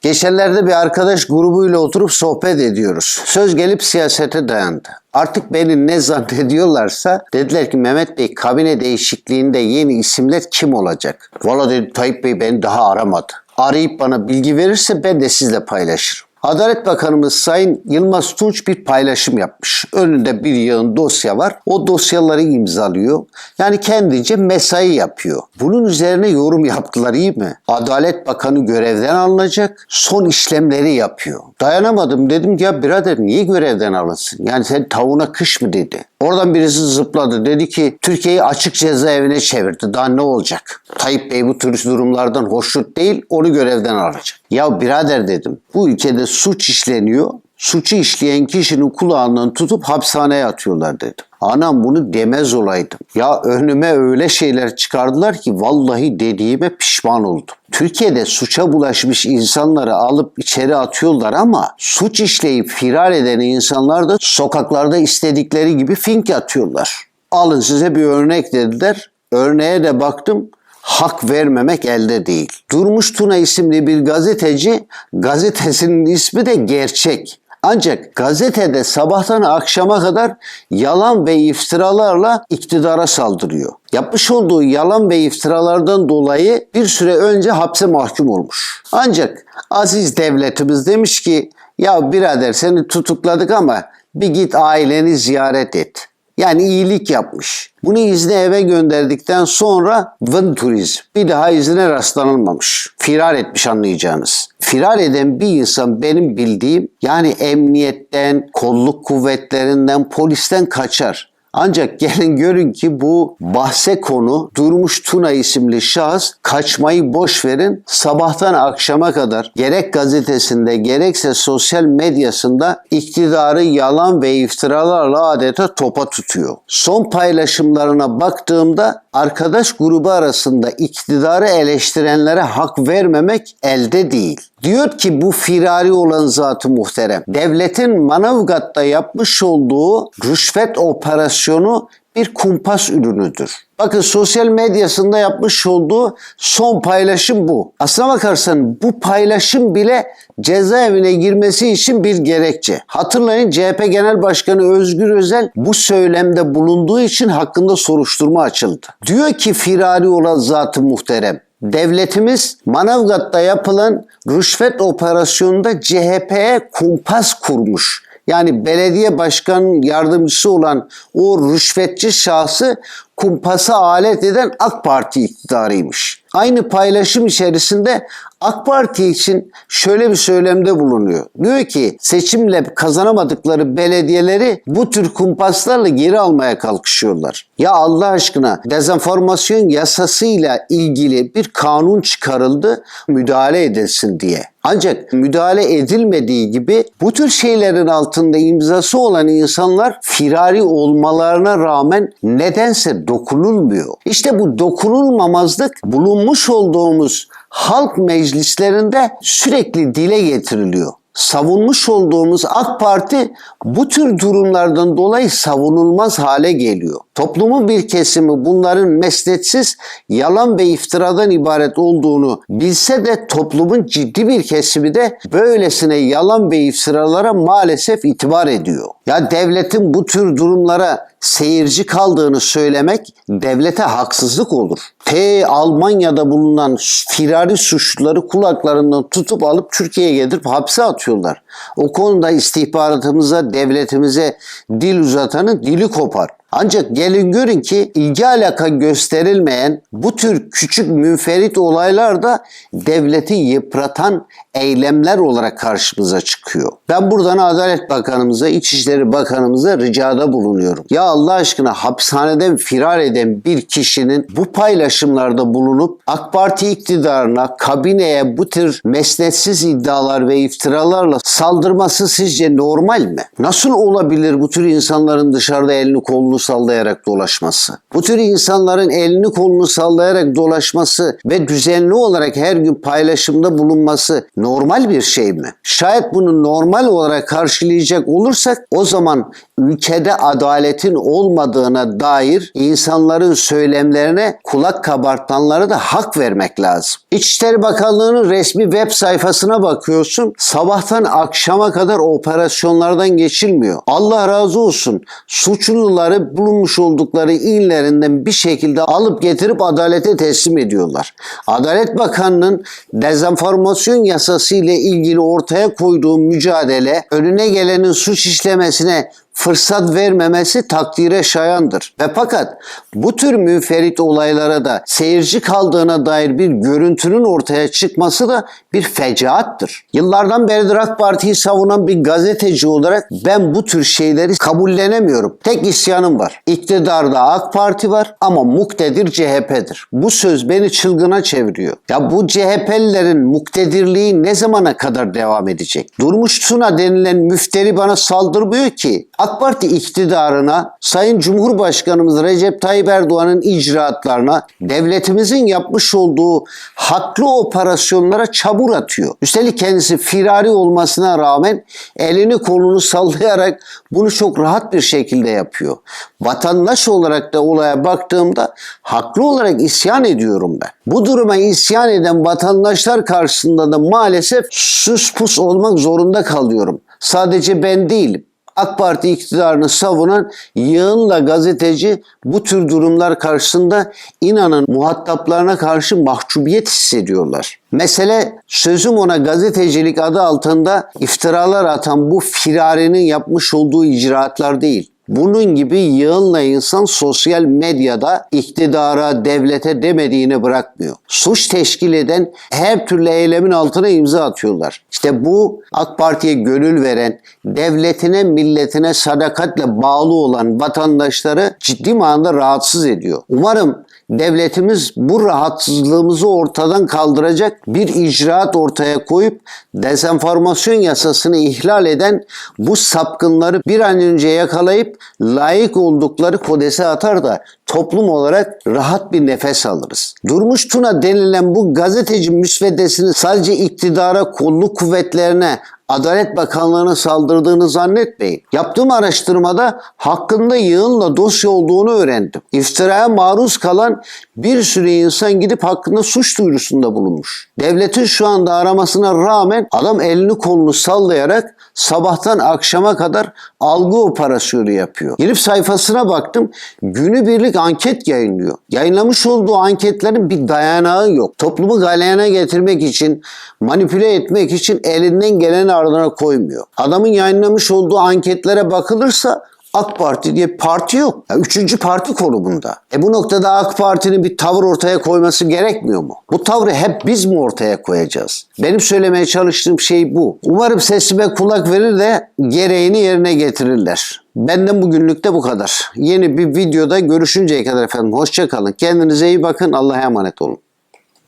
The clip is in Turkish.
Geçenlerde bir arkadaş grubuyla oturup sohbet ediyoruz. Söz gelip siyasete dayandı. Artık beni ne zannediyorlarsa dediler ki Mehmet Bey kabine değişikliğinde yeni isimler kim olacak? Valla dedi Tayyip Bey beni daha aramadı. Arayıp bana bilgi verirse ben de sizle paylaşırım. Adalet Bakanımız Sayın Yılmaz Tunç bir paylaşım yapmış. Önünde bir yığın dosya var. O dosyaları imzalıyor. Yani kendince mesai yapıyor. Bunun üzerine yorum yaptılar iyi mi? Adalet Bakanı görevden alınacak. Son işlemleri yapıyor. Dayanamadım dedim ya birader niye görevden alınsın? Yani sen tavuğuna kış mı dedi. Oradan birisi zıpladı. Dedi ki Türkiye'yi açık cezaevine çevirdi. Daha ne olacak? Tayyip Bey bu tür durumlardan hoşnut değil. Onu görevden alacak. Ya birader dedim. Bu ülkede suç işleniyor. Suçu işleyen kişinin kulağından tutup hapishaneye atıyorlar dedim. Anam bunu demez olaydım. Ya önüme öyle şeyler çıkardılar ki vallahi dediğime pişman oldum. Türkiye'de suça bulaşmış insanları alıp içeri atıyorlar ama suç işleyip firar eden insanlar da sokaklarda istedikleri gibi fink atıyorlar. Alın size bir örnek dediler. Örneğe de baktım hak vermemek elde değil. Durmuş Tuna isimli bir gazeteci, gazetesinin ismi de Gerçek. Ancak gazetede sabahtan akşama kadar yalan ve iftiralarla iktidara saldırıyor. Yapmış olduğu yalan ve iftiralardan dolayı bir süre önce hapse mahkum olmuş. Ancak aziz devletimiz demiş ki ya birader seni tutukladık ama bir git aileni ziyaret et. Yani iyilik yapmış. Bunu izne eve gönderdikten sonra vın turizm. Bir daha izine rastlanılmamış. Firar etmiş anlayacağınız. Firar eden bir insan benim bildiğim yani emniyetten, kolluk kuvvetlerinden, polisten kaçar. Ancak gelin görün ki bu bahse konu Durmuş Tuna isimli şahıs kaçmayı boş verin sabahtan akşama kadar gerek gazetesinde gerekse sosyal medyasında iktidarı yalan ve iftiralarla adeta topa tutuyor. Son paylaşımlarına baktığımda arkadaş grubu arasında iktidarı eleştirenlere hak vermemek elde değil. Diyor ki bu firari olan zatı muhterem. Devletin Manavgat'ta yapmış olduğu rüşvet operasyonu bir kumpas ürünüdür. Bakın sosyal medyasında yapmış olduğu son paylaşım bu. Aslına bakarsan bu paylaşım bile cezaevine girmesi için bir gerekçe. Hatırlayın CHP Genel Başkanı Özgür Özel bu söylemde bulunduğu için hakkında soruşturma açıldı. Diyor ki firari olan zatı muhterem. Devletimiz Manavgat'ta yapılan rüşvet operasyonunda CHP'ye kumpas kurmuş. Yani belediye başkanının yardımcısı olan o rüşvetçi şahsı kumpasa alet eden AK Parti iktidarıymış. Aynı paylaşım içerisinde AK Parti için şöyle bir söylemde bulunuyor. Diyor ki seçimle kazanamadıkları belediyeleri bu tür kumpaslarla geri almaya kalkışıyorlar. Ya Allah aşkına dezenformasyon yasasıyla ilgili bir kanun çıkarıldı müdahale edilsin diye. Ancak müdahale edilmediği gibi bu tür şeylerin altında imzası olan insanlar firari olmalarına rağmen nedense dokunulmuyor. İşte bu dokunulmamazlık bulunmuş olduğumuz halk meclislerinde sürekli dile getiriliyor savunmuş olduğumuz AK Parti bu tür durumlardan dolayı savunulmaz hale geliyor. Toplumun bir kesimi bunların mesnetsiz, yalan ve iftiradan ibaret olduğunu bilse de toplumun ciddi bir kesimi de böylesine yalan ve iftiralara maalesef itibar ediyor. Ya devletin bu tür durumlara seyirci kaldığını söylemek devlete haksızlık olur. T Almanya'da bulunan firari suçluları kulaklarından tutup alıp Türkiye'ye getirip hapse atıyorlar. O konuda istihbaratımıza, devletimize dil uzatanın dili kopar. Ancak gelin görün ki ilgi alaka gösterilmeyen bu tür küçük münferit olaylar da devleti yıpratan eylemler olarak karşımıza çıkıyor. Ben buradan Adalet Bakanımıza, İçişleri Bakanımıza ricada bulunuyorum. Ya Allah aşkına hapishaneden firar eden bir kişinin bu paylaşımlarda bulunup AK Parti iktidarına, kabineye bu tür mesnetsiz iddialar ve iftiralarla saldırması sizce normal mi? Nasıl olabilir bu tür insanların dışarıda elini kolunu kolunu sallayarak dolaşması. Bu tür insanların elini kolunu sallayarak dolaşması ve düzenli olarak her gün paylaşımda bulunması normal bir şey mi? Şayet bunu normal olarak karşılayacak olursak o zaman ülkede adaletin olmadığına dair insanların söylemlerine kulak kabartanlara da hak vermek lazım. İçişleri Bakanlığı'nın resmi web sayfasına bakıyorsun. Sabahtan akşama kadar operasyonlardan geçilmiyor. Allah razı olsun. Suçluları bulunmuş oldukları illerinden bir şekilde alıp getirip adalete teslim ediyorlar. Adalet Bakanı'nın dezenformasyon yasası ile ilgili ortaya koyduğu mücadele önüne gelenin suç işlemesine fırsat vermemesi takdire şayandır. Ve fakat bu tür müferit olaylara da seyirci kaldığına dair bir görüntünün ortaya çıkması da bir fecaattır. Yıllardan beridir AK Parti'yi savunan bir gazeteci olarak ben bu tür şeyleri kabullenemiyorum. Tek isyanım var. İktidarda AK Parti var ama muktedir CHP'dir. Bu söz beni çılgına çeviriyor. Ya bu CHP'lilerin muktedirliği ne zamana kadar devam edecek? Durmuş Tuna denilen müfteri bana saldırmıyor ki. AK Parti iktidarına, Sayın Cumhurbaşkanımız Recep Tayyip Erdoğan'ın icraatlarına, devletimizin yapmış olduğu haklı operasyonlara çabur atıyor. Üstelik kendisi firari olmasına rağmen elini kolunu sallayarak bunu çok rahat bir şekilde yapıyor. Vatandaş olarak da olaya baktığımda haklı olarak isyan ediyorum ben. Bu duruma isyan eden vatandaşlar karşısında da maalesef sus pus olmak zorunda kalıyorum. Sadece ben değilim. AK Parti iktidarını savunan yığınla gazeteci bu tür durumlar karşısında inanın muhataplarına karşı mahcubiyet hissediyorlar. Mesele sözüm ona gazetecilik adı altında iftiralar atan bu firarinin yapmış olduğu icraatlar değil. Bunun gibi yığınla insan sosyal medyada iktidara, devlete demediğini bırakmıyor. Suç teşkil eden her türlü eylemin altına imza atıyorlar. İşte bu AK Parti'ye gönül veren, devletine, milletine sadakatle bağlı olan vatandaşları ciddi manada rahatsız ediyor. Umarım devletimiz bu rahatsızlığımızı ortadan kaldıracak bir icraat ortaya koyup dezenformasyon yasasını ihlal eden bu sapkınları bir an önce yakalayıp layık oldukları kodese atar da toplum olarak rahat bir nefes alırız. Durmuş Tuna denilen bu gazeteci müsveddesini sadece iktidara, kolluk kuvvetlerine, Adalet Bakanlığı'na saldırdığını zannetmeyin. Yaptığım araştırmada hakkında yığınla dosya olduğunu öğrendim. İftiraya maruz kalan bir sürü insan gidip hakkında suç duyurusunda bulunmuş. Devletin şu anda aramasına rağmen adam elini kolunu sallayarak sabahtan akşama kadar algı operasyonu yapıyor. Girip sayfasına baktım günübirlik anket yayınlıyor. Yayınlamış olduğu anketlerin bir dayanağı yok. Toplumu galeyana getirmek için, manipüle etmek için elinden geleni ardına koymuyor. Adamın yayınlamış olduğu anketlere bakılırsa AK Parti diye parti yok. Ya üçüncü parti konumunda. E bu noktada AK Parti'nin bir tavır ortaya koyması gerekmiyor mu? Bu tavrı hep biz mi ortaya koyacağız? Benim söylemeye çalıştığım şey bu. Umarım sesime kulak verir de gereğini yerine getirirler. Benden bugünlük de bu kadar. Yeni bir videoda görüşünceye kadar efendim. Hoşçakalın. Kendinize iyi bakın. Allah'a emanet olun.